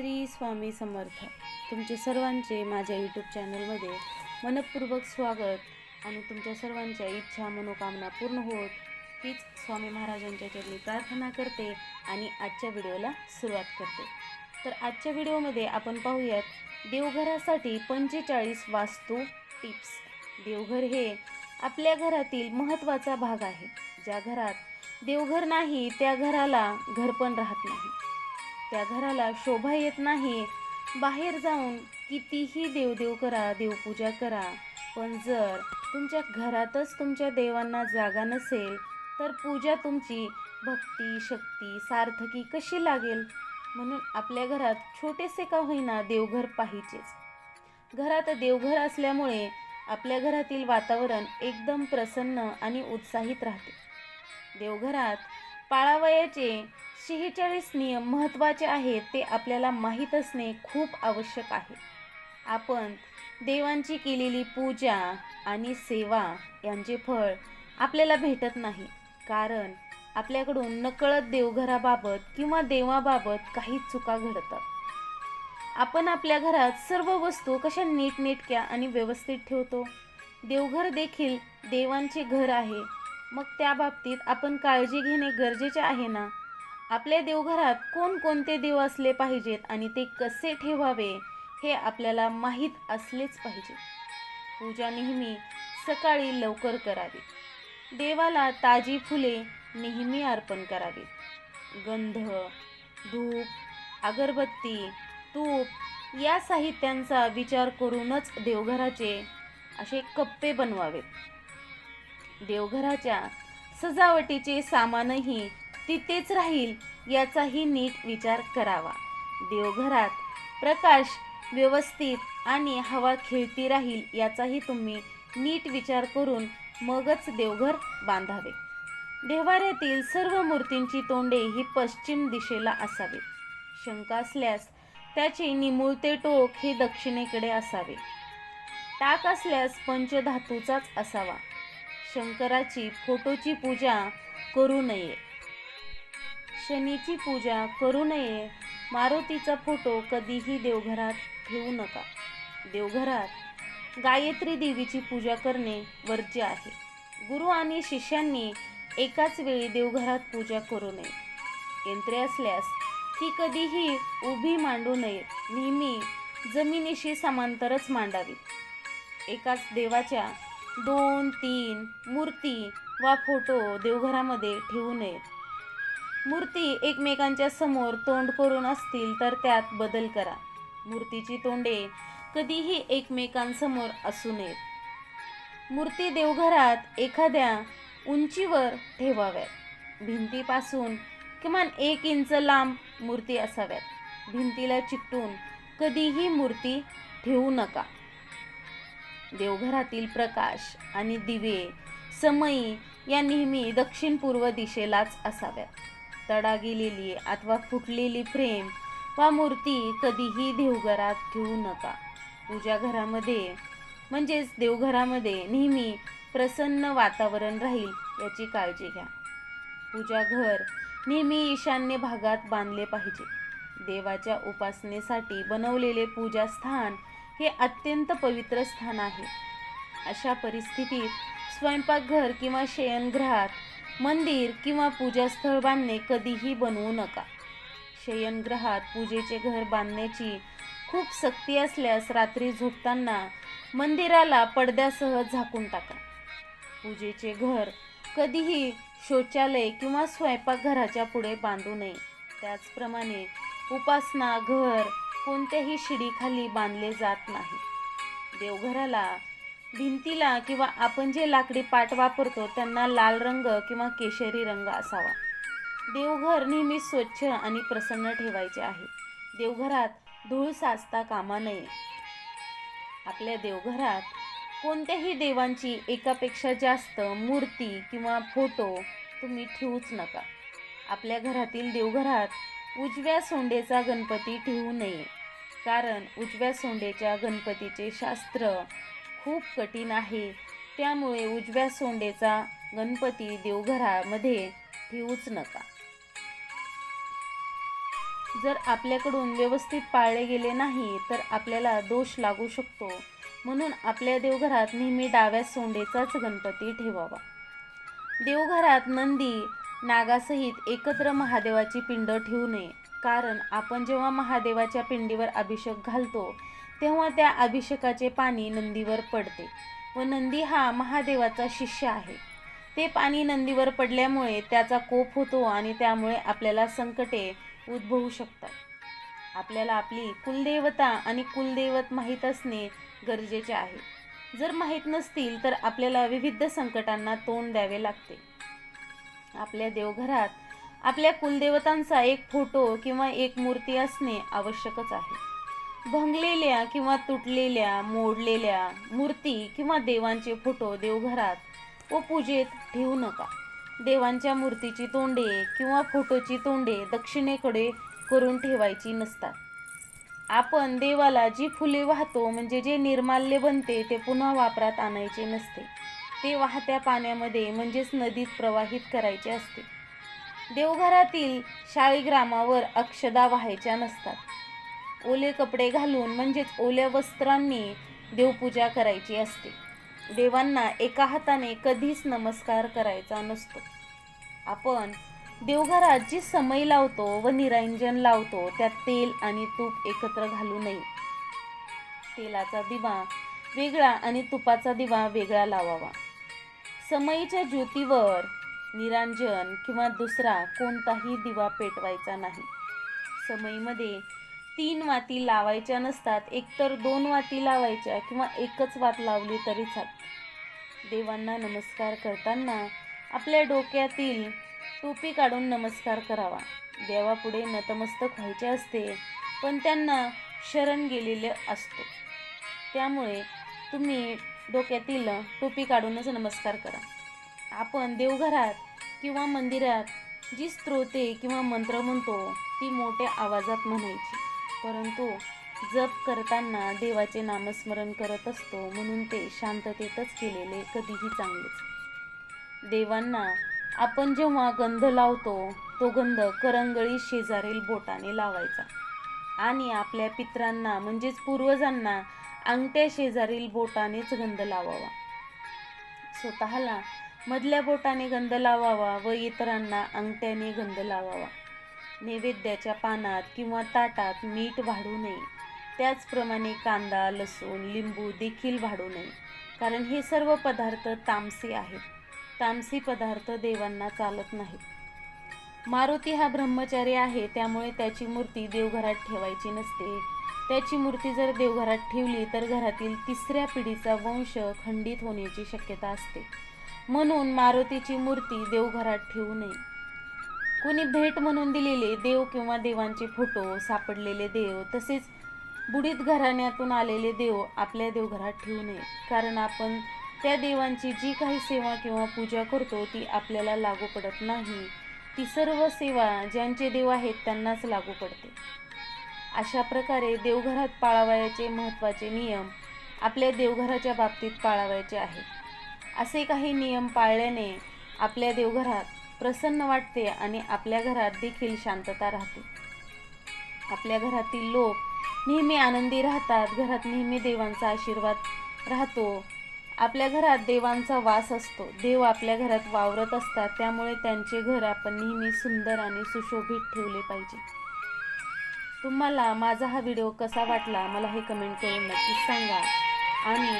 श्री स्वामी समर्थ. तुमचे सर्वांचे माझ्या यूट्यूब चॅनलमध्ये मनपूर्वक स्वागत आणि तुमच्या सर्वांच्या इच्छा मनोकामना पूर्ण होत हीच स्वामी महाराजांच्या चरणी प्रार्थना करते आणि आजच्या व्हिडिओला सुरुवात करते. तर आजच्या व्हिडिओमध्ये आपण पाहूयात देवघरासाठी पंचेचाळीस वास्तू टिप्स. देवघर हे आपल्या घरातील महत्त्वाचा भाग आहे. ज्या घरात देवघर नाही त्या घराला घर पण राहत नाही. त्या घराला शोभा येत नाही. बाहेर जाऊन कितीही देवदेव करा देवपूजा करा. पण जर तुमच्या घरातच तुमच्या देवांना जागा नसेल तर पूजा तुमची भक्ती शक्ती सार्थकी कशी लागेल? म्हणून आपल्या घरात छोटेसे का होईना देवघर पाहिजेच. घरात देवघर असल्यामुळे आपल्या घरातील वातावरण एकदम प्रसन्न आणि उत्साहित राहते. देवघरात पाळावयाचे शेहेचाळीस नियम महत्त्वाचे आहेत ते आपल्याला माहीत असणे खूप आवश्यक आहे. आपण देवांची केलेली पूजा आणि सेवा यांचे फळ आपल्याला भेटत नाही. कारण आपल्याकडून नकळत देवघराबाबत किंवा देवाबाबत काही चुका घडतात. आपण आपल्या घरात सर्व वस्तू कशा नीटनेटक्या आणि व्यवस्थित ठेवतो? देवघर देखील देवांचे घर आहे. मग त्या बाबतीत आपण काळजी घेणे गरजेचे आहे ना? आपल्या देवघरात कोणकोणते देव असले पाहिजेत आणि ते कसे ठेवावे हे आपल्याला माहीत असलेच पाहिजे. पूजा नेहमी सकाळी लवकर करावी. देवाला ताजी फुले नेहमी अर्पण करावी. गंध धूप अगरबत्ती तूप या साहित्यांचा विचार करूनच देवघराचे असे कप्पे बनवावेत. देवघराच्या सजावटीचे सामानही तिथेच राहील याचाही नीट विचार करावा. देवघरात प्रकाश व्यवस्थित आणि हवा खेळती राहील याचाही तुम्ही नीट विचार करून मगच देवघर बांधावे. देवाऱ्यातील सर्व मूर्तींची तोंडे ही पश्चिम दिशेला असावी. शंका असल्यास त्याचे निमुळते टोक हे दक्षिणेकडे असावे. टाक असल्यास पंचधातूचाच असावा. शंकराची फोटोची पूजा करू नये. शनीची पूजा करू नये. मारुतीचा फोटो कधीही देवघरात ठेवू नका. देवघरात गायत्री देवीची पूजा करणे वर्ज्य आहे. गुरु आणि शिष्यांनी एकाच वेळी देवघरात पूजा करू नये. यंत्रे असल्यास ती कधीही उभी मांडू नये नेहमी जमिनीशी समांतरच मांडावी एकाच देवाच्या दोन तीन मूर्ती वा फोटो देवघरामध्ये ठेवू नयेत मूर्ती एकमेकांच्या समोर तोंड करून असतील तर त्यात बदल करा. मूर्तीची तोंडे कधीही एकमेकांसमोर असू नयेत. मूर्ती देवघरात एखाद्या उंचीवर ठेवाव्यात. भिंतीपासून किमान एक इंच लांब मूर्ती असाव्यात. भिंतीला चिकटून कधीही मूर्ती ठेवू नका. देवघरातील प्रकाश आणि दिवे समयी या नेहमी दक्षिण पूर्व दिशेलाच असाव्यात. तडा गेलेली अथवा फुटलेली फ्रेम वा मूर्ती कधीही देवघरात ठेवू नका. पूजा घरामध्ये म्हणजेच देवघरामध्ये नेहमी प्रसन्न वातावरण राहील याची काळजी घ्या. पूजा घर नेहमी ईशान्य भागात बांधले पाहिजे. देवाच्या उपासनेसाठी बनवलेले पूजास्थान हे अत्यंत पवित्र स्थान आहे. अशा परिस्थितीत स्वयंपाकघर किंवा शयनगृहात मंदिर किंवा पूजास्थळ बांधणे कधीही बनवू नका. शयनगृहात पूजेचे घर बांधण्याची खूप सक्ती असल्यास रात्री झोपताना मंदिराला पडद्यासह झाकून टाका. पूजेचे घर कधीही शौचालय किंवा स्वयंपाकघराच्या पुढे बांधू नये. त्याचप्रमाणे उपासना घर कोणत्याही शिडीखाली बांधले जात नाही. देवघराला भिंतीला किंवा आपण जे लाकडी पाट वापरतो त्यांना लाल रंग किंवा केशरी रंग असावा. देवघर नेहमी स्वच्छ आणि प्रसन्न ठेवायचे आहे. देवघरात धूळ साचता कामा नये. आपल्या देवघरात कोणत्याही देवांची एकापेक्षा जास्त मूर्ती किंवा फोटो तुम्ही ठेवूच नका. आपल्या घरातील देवघरात उजव्या सोंडेचा गणपती ठेवू नये. कारण उजव्या सोंडेच्या गणपतीचे शास्त्र खूप कठीण आहे. त्यामुळे उजव्या सोंडेचा गणपती देवघरामध्ये ठेवूच नका. जर आपल्याकडून व्यवस्थित पाळले गेले नाही तर आपल्याला दोष लागू शकतो. म्हणून आपल्या देवघरात नेहमी डाव्या सोंडेचाच गणपती ठेवावा. देवघरात नंदी नागासहित एकत्र महादेवाची पिंड ठेवू नये. कारण आपण जेव्हा महादेवाच्या पिंडीवर अभिषेक घालतो तेव्हा त्या अभिषेकाचे पाणी नंदीवर पडते व नंदी हा महादेवाचा शिष्य आहे. ते पाणी नंदीवर पडल्यामुळे त्याचा कोप होतो आणि त्यामुळे आपल्याला संकटे उद्भवू शकतात. आपल्याला आपली कुलदेवता आणि कुलदैवत माहीत असणे गरजेचे आहे. जर माहीत नसतील तर आपल्याला विविध संकटांना तोंड द्यावे लागते. आपल्या देवघरात आपल्या कुलदेवतांचा एक फोटो किंवा एक मूर्ती असणे आवश्यकच आहे. भंगलेल्या किंवा तुटलेल्या मोडलेल्या मूर्ती किंवा देवांचे फोटो देवघरात व पूजेत ठेवू नका. देवांच्या मूर्तीची तोंडे किंवा फोटोची तोंडे दक्षिणेकडे करून ठेवायची नसतात. आपण देवाला जी फुले वाहतो म्हणजे जे निर्माल्य बनते ते पुन्हा वापरात आणायचे नसते. ते वाहत्या पाण्यामध्ये म्हणजेच नदीत प्रवाहित करायचे असते. देवघरातील शाळीग्रामावर अक्षदा व्हायच्या नसतात. ओले कपडे घालून म्हणजेच ओल्या वस्त्रांनी देवपूजा करायची असते. देवांना एका हाताने कधीच नमस्कार करायचा नसतो. आपण देवघरात जी समय लावतो व निरंजन लावतो त्यात तेल आणि तूप एकत्र घालू नये. तेलाचा दिवा वेगळा आणि तुपाचा दिवा वेगळा लावावा. समईच्या ज्योतीवर निरांजन किंवा दुसरा कोणताही दिवा पेटवायचा नाही. समईमध्ये तीन वाती लावायच्या नसतात एकतर दोन वाती लावायच्या किंवा एकच वात लावली तरी चालते. देवांना नमस्कार करताना आपल्या डोक्यातील टोपी काढून नमस्कार करावा. देवापुढे नतमस्तक व्हायचे असते पण त्यांना शरण गेलेले असतो. त्यामुळे तुम्ही डोक्यातील टोपी काढूनच नमस्कार करा. आपण देवघरात किंवा मंदिरात जी स्त्रोते किंवा मंत्र म्हणतो ती मोठ्या आवाजात म्हणायची. परंतु जप करताना देवाचे नामस्मरण करत असतो म्हणून ते शांततेतच केलेले कधीही चांगलेच. देवांना आपण जेव्हा गंध लावतो तो गंध करंगळी शेजारील बोटाने लावायचा. आणि आपल्या पित्रांना म्हणजेच पूर्वजांना अंगठ्या शेजारील बोटानेच गंध लावावा. स्वतःला मधल्या बोटाने गंध लावावा व इतरांना अंगठ्याने गंध लावावा. नैवेद्याच्या पानात किंवा ताटात मीठ वाढू नये. त्याचप्रमाणे कांदा लसूण लिंबू देखील वाढू नये. कारण हे सर्व पदार्थ तामसी आहेत. तामसी पदार्थ देवांना चालत नाहीत. मारुती हा ब्रह्मचारी आहे त्यामुळे त्याची मूर्ती देवघरात ठेवायची नसते. त्याची मूर्ती जर देवघरात ठेवली तर घरातील तिसऱ्या पिढीचा वंश खंडित होण्याची शक्यता असते. म्हणून मारुतीची मूर्ती देवघरात ठेवू नये. कोणी भेट म्हणून दिलेले देव किंवा देवांचे फोटो सापडलेले देव तसेच बुडीत घराण्यातून आलेले देव आपल्या देवघरात ठेवू नये. कारण आपण त्या देवांची जी काही सेवा किंवा पूजा करतो ती आपल्याला लागू पडत नाही. ती सर्व सेवा ज्यांचे देव आहेत त्यांनाच लागू पडते. अशा प्रकारे देवघरात पाळावयाचे महत्त्वाचे नियम आपल्या देवघराच्या बाबतीत पाळावयाचे आहेत. असे काही नियम पाळल्याने आपल्या देवघरात प्रसन्न वाटते आणि आपल्या घरात देखील शांतता राहते. आपल्या घरातील लोक नेहमी आनंदी राहतात घरात नेहमी देवांचा आशीर्वाद राहतो. आपल्या घरात देवांचा वास असतो. देव आपल्या घरात वावरत असतात त्यामुळे त्यांचे घर आपण नेहमी सुंदर आणि सुशोभित ठेवले पाहिजे. तुम्हाला माझा हा व्हिडिओ कसा वाटला मला हे कमेंट करून नक्कीच सांगा. आणि